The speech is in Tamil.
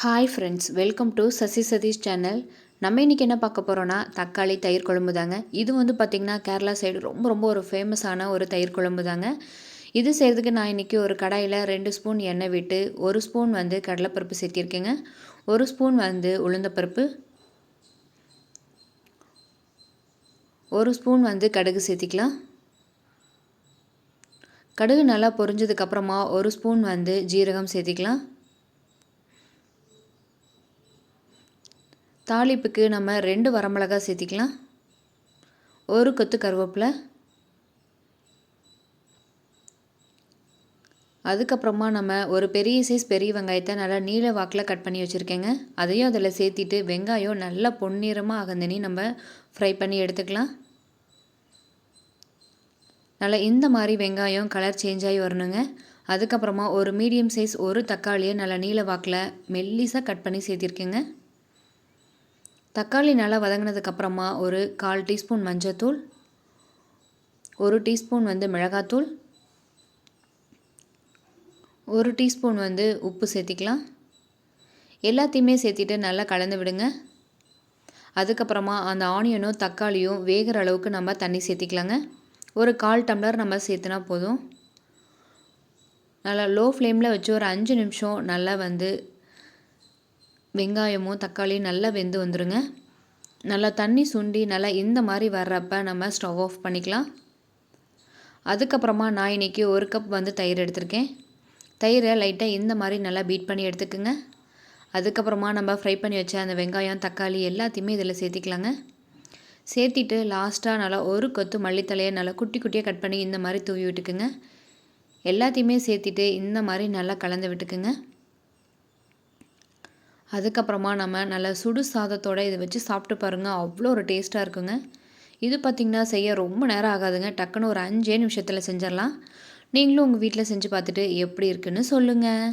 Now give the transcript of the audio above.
Hi friends welcome to Sasi Satish channel நம்ம இன்றைக்கி என்ன பார்க்க போகிறோன்னா தக்காளி தயிர் குழம்பு தாங்க இது வந்து பார்த்திங்கன்னா கேரளா சைடு ரொம்ப ரொம்ப ஒரு ஃபேமஸான ஒரு தயிர் குழம்பு தாங்க இது செய்கிறதுக்கு நான் இன்றைக்கி ஒரு கடாயில் ரெண்டு ஸ்பூன் எண்ணெய் விட்டு ஒரு ஸ்பூன் வந்து கடலைப்பருப்பு சேர்த்திருக்கேங்க. ஒரு ஸ்பூன் வந்து உளுந்தப்பருப்பு. ஒரு ஸ்பூன் வந்து கடுகு சேர்த்திக்கலாம். கடுகு நல்லா பொரிஞ்சதுக்கப்புறமா ஒரு ஸ்பூன் வந்து ஜீரகம் சேர்த்திக்கலாம். தாளிப்புக்கு நம்ம ரெண்டு வரமிளகா சேர்த்திக்கலாம். ஒரு கொத்து கருவேப்பிலை. அதுக்கப்புறமா நம்ம ஒரு பெரிய சைஸ் பெரிய வெங்காயத்தை நல்லா நீல வாக்கில் கட் பண்ணி வச்சுருக்கேங்க. அதையும் அதில் சேர்த்திட்டு வெங்காயம் நல்லா பொன்னிறமாக அகந்தனி நம்ம ஃப்ரை பண்ணி எடுத்துக்கலாம். நல்லா இந்த மாதிரி வெங்காயம் கலர் சேஞ்ச் ஆகி வரணுங்க. அதுக்கப்புறமா ஒரு மீடியம் சைஸ் ஒரு தக்காளியை நல்லா நீல வாக்கில் மெல்லிஸாக கட் பண்ணி சேர்த்திருக்கேங்க. தக்காளி நல்லா வதங்கினதுக்கப்புறமா ஒரு கால் டீஸ்பூன் மஞ்சத்தூள் ஒரு டீஸ்பூன் வந்து மிளகாத்தூள் ஒரு டீஸ்பூன் வந்து உப்பு சேர்த்திக்கலாம். எல்லாத்தையுமே சேர்த்திட்டு நல்லா கலந்து விடுங்க. அதுக்கப்புறமா அந்த ஆனியனும் தக்காளியும் வேகிற அளவுக்கு நம்ம தண்ணி சேர்த்திக்கலாங்க. ஒரு கால் டம்ளர் நம்ம சேர்த்துனா போதும். நல்லா லோ ஃப்ளேமில் வச்சு ஒரு அஞ்சு நிமிஷம் நல்லா வந்து வெங்காயமும் தக்காளியும் நல்லா வெந்து வந்துடுங்க நல்லா தண்ணி சுண்டி நல்லா இந்த மாதிரி வர்றப்ப நம்ம ஸ்டவ் ஆஃப் பண்ணிக்கலாம். அதுக்கப்புறமா நான் இன்றைக்கி ஒரு கப் வந்து தயிர் எடுத்திருக்கேன். தயிரை லைட்டாக இந்த மாதிரி நல்லா பீட் பண்ணி எடுத்துக்கோங்க. அதுக்கப்புறமா நம்ம ஃப்ரை பண்ணி வச்ச அந்த வெங்காயம் தக்காளி எல்லாத்தையுமே இதில் சேர்த்திக்கலாங்க. சேர்த்திட்டு லாஸ்ட்டாக நல்லா ஒரு கொத்து மல்லித்தலையை நல்லா குட்டி குட்டியாக கட் பண்ணி இந்த மாதிரி தூவி விட்டுக்குங்க. எல்லாத்தையுமே சேர்த்திட்டு இந்த மாதிரி நல்லா கலந்து விட்டுக்குங்க. அதுக்கப்புறமா நம்ம நல்லா சுடு சாதத்தோடு இதை வச்சு சாப்பிட்டு பாருங்கள் அவ்வளோ ஒரு டேஸ்ட்டாக இருக்குங்க. இது பார்த்திங்கன்னா செய்ய ரொம்ப நேரம் ஆகாதுங்க. டக்குன்னு ஒரு அஞ்சே நிமிஷத்தில் செஞ்சிடலாம். நீங்களும் உங்கள் வீட்டில் செஞ்சு பார்த்துட்டு எப்படி இருக்குன்னு சொல்லுங்கள்